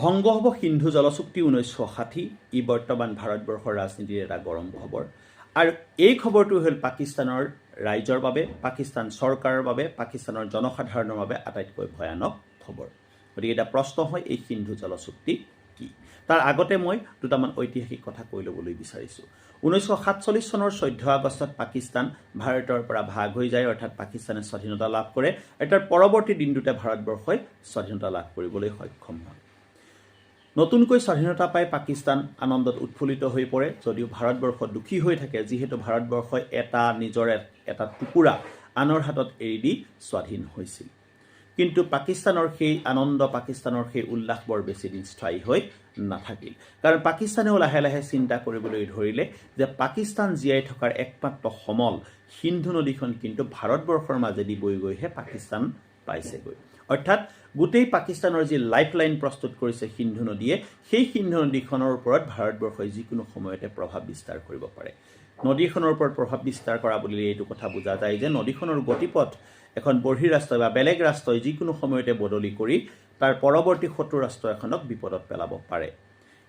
ভংগ হ'ব সিন্ধু জলচুক্তি ঊনৈছশ ষাঠি, ই বৰ্তমান ভাৰতবৰ্ষৰ ৰাজনীতিৰ এটা গৰম খবৰ। আৰু এই খবৰটো হ'ল পাকিস্তানৰ ৰাইজৰ বাবে, পাকিস্তান চৰকাৰৰ বাবে, পাকিস্তানৰ জনসাধাৰণৰ বাবে আটাইতকৈ ভয়ানক খবৰ। গতিকে এতিয়া প্ৰশ্ন হয়, এই সিন্ধু জলচুক্তি কি? তাৰ আগতে মই দুটামান ঐতিহাসিক কথা কৈ ল'বলৈ বিচাৰিছোঁ। ঊনৈছশ সাতচল্লিছ চনৰ চৈধ্য আগষ্টত পাকিস্তান ভাৰতৰ পৰা ভাগ হৈ যায়, অৰ্থাৎ পাকিস্তানে স্বাধীনতা লাভ কৰে। আৰু তাৰ পৰৱৰ্তী দিনটোতে ভাৰতবৰ্ষই স্বাধীনতা লাভ কৰিবলৈ সক্ষম হয়। নতুনকৈ স্বাধীনতা পাই পাকিস্তান আনন্দত উৎফুল্লিত হৈ পৰে যদিও ভাৰতবৰ্ষ দুখী হৈ থাকে, যিহেতু ভাৰতবৰ্ষই এটা নিজৰ এটা টুকুৰা আনৰ হাতত এৰি দি স্বাধীন হৈছিল। কিন্তু পাকিস্তানৰ সেই আনন্দ, পাকিস্তানৰ সেই উল্লাস বৰ বেছিদিন স্থায়ী হৈ নাথাকিল। কাৰণ পাকিস্তানেও লাহে লাহে চিন্তা কৰিবলৈ ধৰিলে যে পাকিস্তান জীয়াই থকাৰ একমাত্ৰ সমল সিন্ধু নদীখন কিন্তু ভাৰতবৰ্ষৰ মাজেদি বৈ গৈহে পাকিস্তান পাইছেগৈ। অৰ্থাৎ গোটেই পাকিস্তানৰ যি লাইফ লাইন প্ৰস্তুত কৰিছে সিন্ধু নদীয়ে সেই সিন্ধু নদীখনৰ ওপৰত ভাৰতবৰ্ষই যিকোনো সময়তে প্ৰভাৱ বিস্তাৰ কৰিব পাৰে। নদীখনৰ ওপৰত প্ৰভাৱ বিস্তাৰ কৰা বুলিলে এইটো কথা বুজা যায় যে নদীখনৰ গতিপথ এখন বৰ্হি ৰাষ্ট্ৰই বা বেলেগ ৰাষ্ট্ৰই যিকোনো সময়তে বদলি কৰি তাৰ পৰৱৰ্তী শত্ৰু ৰাষ্ট্ৰ এখনক বিপদত পেলাব পাৰে।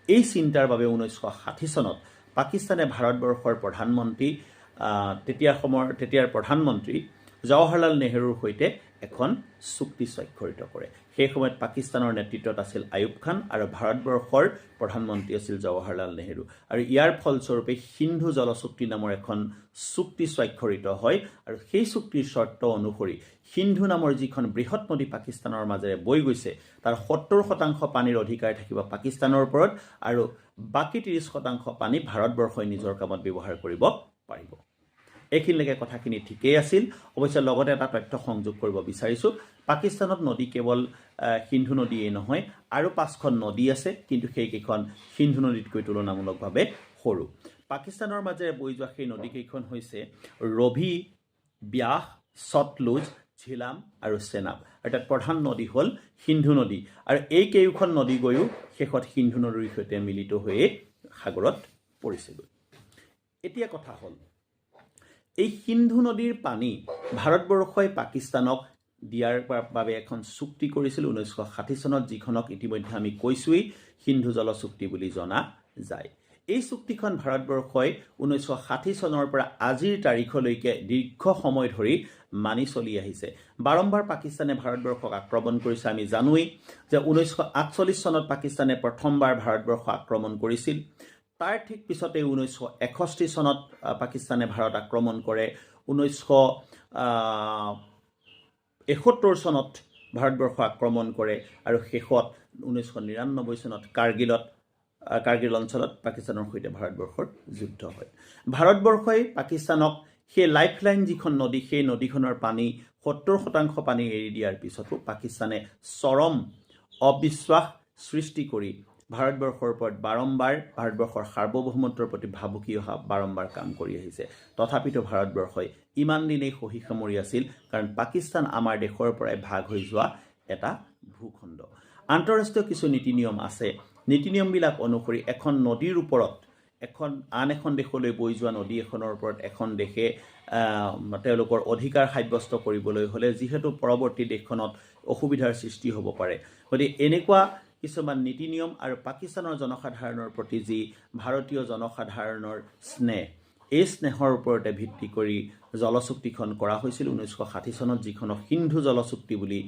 এই চিন্তাৰ বাবে ঊনৈছশ ষাঠি চনত পাকিস্তানে ভাৰতবৰ্ষৰ প্ৰধানমন্ত্ৰী আহ, তেতিয়াৰ সময়ৰ তেতিয়াৰ প্ৰধানমন্ত্ৰী জৱাহৰলাল নেহৰুৰ সৈতে এখন চুক্তি স্বাক্ষৰিত কৰে। সেই সময়ত পাকিস্তানৰ নেতৃত্বত আছিল আয়ুব খান আৰু ভাৰতবৰ্ষৰ প্ৰধানমন্ত্ৰী আছিল জৱাহৰলাল নেহৰু। আৰু ইয়াৰ ফলস্বৰূপে সিন্ধু জলচুক্তি নামৰ এখন চুক্তি স্বাক্ষৰিত হয় আৰু সেই চুক্তিৰ চৰ্ত অনুসৰি সিন্ধু নামৰ যিখন বৃহৎ নদী পাকিস্তানৰ মাজেৰে বৈ গৈছে তাৰ সত্তৰ শতাংশ পানীৰ অধিকাৰ থাকিব পাকিস্তানৰ ওপৰত আৰু বাকী ত্ৰিছ শতাংশ পানী ভাৰতবৰ্ষই নিজৰ কামত ব্যৱহাৰ কৰিব পাৰিব। এইখিনিলৈকে কথাখিনি ঠিকেই আছিল। অৱশ্যে লগতে এটা তথ্য সংযোগ কৰিব বিচাৰিছোঁ। পাকিস্তানত নদী কেৱল সিন্ধু নদীয়েই নহয় আৰু পাঁচখন নদী আছে কিন্তু সেইকেইখন সিন্ধু নদীতকৈ তুলনামূলকভাৱে সৰু। পাকিস্তানৰ মাজেৰে বৈ যোৱা সেই নদীকেইখন হৈছে ৰভি ব্যাস সতলুজ ঝিলাম আৰু চেনাব। অৰ্থাৎ প্ৰধান নদী হ'ল সিন্ধু নদী। আৰু এই কেইখন নদী গৈও শেষত সিন্ধু নদীৰ সৈতে মিলিত হৈয়ে সাগৰত পৰিছেগৈ। এতিয়া কথা হ'ল এই সিন্ধু নদীৰ পানী ভাৰতবৰ্ষই পাকিস্তানক দিয়াৰ বাবে এখন চুক্তি কৰিছিল ঊনৈছশ ষাঠি চনত যিখনক ইতিমধ্যে আমি কৈছোঁৱেই সিন্ধু জল চুক্তি বুলি জনা যায়। এই চুক্তিখন ভাৰতবৰ্ষই ঊনৈছশ ষাঠি চনৰ পৰা আজিৰ তাৰিখলৈকে দীৰ্ঘ সময় ধৰি মানি চলি আহিছে। বাৰম্বাৰ পাকিস্তানে ভাৰতবৰ্ষক আক্ৰমণ কৰিছে আমি জানোৱেই যে ঊনৈছশ আঠচল্লিছ চনত পাকিস্তানে প্ৰথমবাৰ ভাৰতবৰ্ষ আক্ৰমণ কৰিছিল। তাৰ ঠিক পিছতে ঊনৈছশ এষষ্ঠি চনত পাকিস্তানে ভাৰত আক্ৰমণ কৰে। ঊনৈছশ এসত্তৰ চনত ভাৰতবৰ্ষ আক্ৰমণ কৰে আৰু শেষত ঊনৈছশ নিৰান্নব্বৈ চনত কাৰ্গিলত কাৰ্গিল অঞ্চলত পাকিস্তানৰ সৈতে ভাৰতবৰ্ষৰ যুদ্ধ হয়। ভাৰতবৰ্ষই পাকিস্তানক সেই লাইফ লাইন যিখন নদী সেই নদীখনৰ পানী সত্তৰ শতাংশ পানী এৰি দিয়াৰ পিছতো পাকিস্তানে চৰম অবিশ্বাস সৃষ্টি কৰি ভাৰতবৰ্ষৰ ওপৰত বাৰম্বাৰ ভাৰতবৰ্ষৰ সাৰ্বভৌমত্বৰ প্ৰতি ভাবুকি অহা বাৰম্বাৰ কাম কৰি আহিছে। তথাপিতো ভাৰতবৰ্ষই ইমান দিনেই সহি সামৰি আছিল কাৰণ পাকিস্তান আমাৰ দেশৰ পৰাই ভাগ হৈ যোৱা এটা ভূখণ্ড। আন্তঃৰাষ্ট্ৰীয় কিছু নীতি নিয়ম আছে। নীতি নিয়মবিলাক অনুসৰি এখন নদীৰ ওপৰত এখন আন এখন দেশলৈ বৈ যোৱা নদী এখনৰ ওপৰত এখন দেশে তেওঁলোকৰ অধিকাৰ সাব্যস্ত কৰিবলৈ হ'লে যিহেতু পৰৱৰ্তী দেশখনত অসুবিধাৰ সৃষ্টি হ'ব পাৰে। গতিকে এনেকুৱা কিছুমান নীতি নিয়ম আৰু পাকিস্তানৰ জনসাধাৰণৰ প্ৰতি যি ভাৰতীয় জনসাধাৰণৰ স্নেহ এই স্নেহৰ ওপৰতে ভিত্তি কৰি জলচুক্তিখন কৰা হৈছিল ঊনৈছশ ষাঠি চনত যিখনক সিন্ধু জলচুক্তি বুলি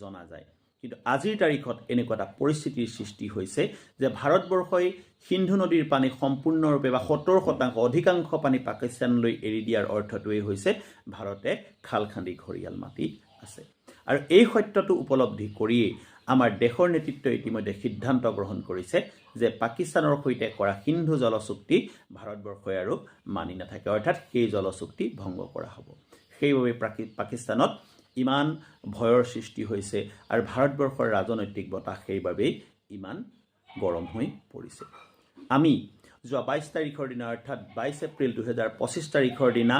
জনা যায়। কিন্তু আজিৰ তাৰিখত এনেকুৱা এটা পৰিস্থিতিৰ সৃষ্টি হৈছে যে ভাৰতবৰ্ষই সিন্ধু নদীৰ পানী সম্পূৰ্ণৰূপে বা সত্তৰ শতাংশ অধিকাংশ পানী পাকিস্তানলৈ এৰি দিয়াৰ অৰ্থটোৱেই হৈছে ভাৰতে খাল খান্দি ঘৰিয়াল মাটি আছে। আৰু এই সত্যটো উপলব্ধি কৰিয়েই আমাৰ দেশৰ নেতৃত্বই ইতিমধ্যে সিদ্ধান্ত গ্ৰহণ কৰিছে যে পাকিস্তানৰ সৈতে কৰা সিন্ধু জলচুক্তি ভাৰতবৰ্ষই আৰু মানি নাথাকে। অৰ্থাৎ সেই জলচুক্তি ভংগ কৰা হ'ব। সেইবাবে পাকি- পাকিস্তানত ইমান ভয়ৰ সৃষ্টি হৈছে আৰু ভাৰতবৰ্ষৰ ৰাজনৈতিক বতাহ সেইবাবেই ইমান গৰম হৈ পৰিছে। আমি যোৱা বাইছ তাৰিখৰ দিনা অৰ্থাৎ বাইছ এপ্ৰিল দুহেজাৰ পঁচিছ তাৰিখৰ দিনা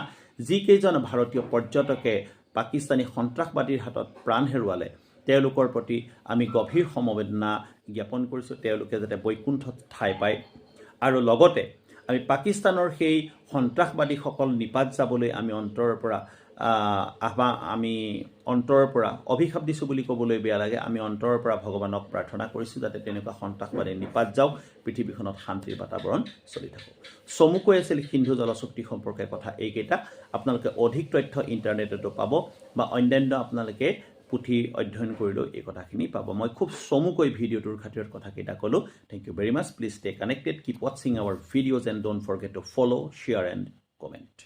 যিকেইজন ভাৰতীয় পৰ্যটকে পাকিস্তানী সন্ত্ৰাসবাদীৰ হাতত প্ৰাণ হেৰুৱালে তেওঁলোকৰ প্ৰতি আমি গভীৰ সমবেদনা জ্ঞাপন কৰিছোঁ তেওঁলোকে যাতে বৈকুণ্ঠত ঠাই পায়। আৰু লগতে আমি পাকিস্তানৰ সেই সন্ত্ৰাসবাদীসকল নিপাত যাবলৈ আমি অন্তৰৰ পৰা আহ, আহ্বান আমি অন্তৰৰ পৰা অভিশাপ দিছোঁ বুলি ক'বলৈ বেয়া লাগে। আমি অন্তৰৰ পৰা ভগৱানক প্ৰাৰ্থনা কৰিছোঁ যাতে তেনেকুৱা সন্ত্ৰাসবাদী নিপাত যাওক পৃথিৱীখনত শান্তিৰ বাতাবৰণ চলি থাকক। চমুকৈ আছিল সিন্ধু জলচুক্তি সম্পৰ্কে কথা এইকেইটা। আপোনালোকে অধিক তথ্য ইণ্টাৰনেটতো পাব বা অন্যান্য আপোনালোকে পুথি অধ্যয়ন কৰিলেও এই কথাখিনি পাব। মই খুব চমুকৈ ভিডিঅ'টোৰ খাতিৰত কথাকেইটা ক'লোঁ। Thank you very much please stay connected keep ৱাচিং our videos and don't forget to follow' share and comment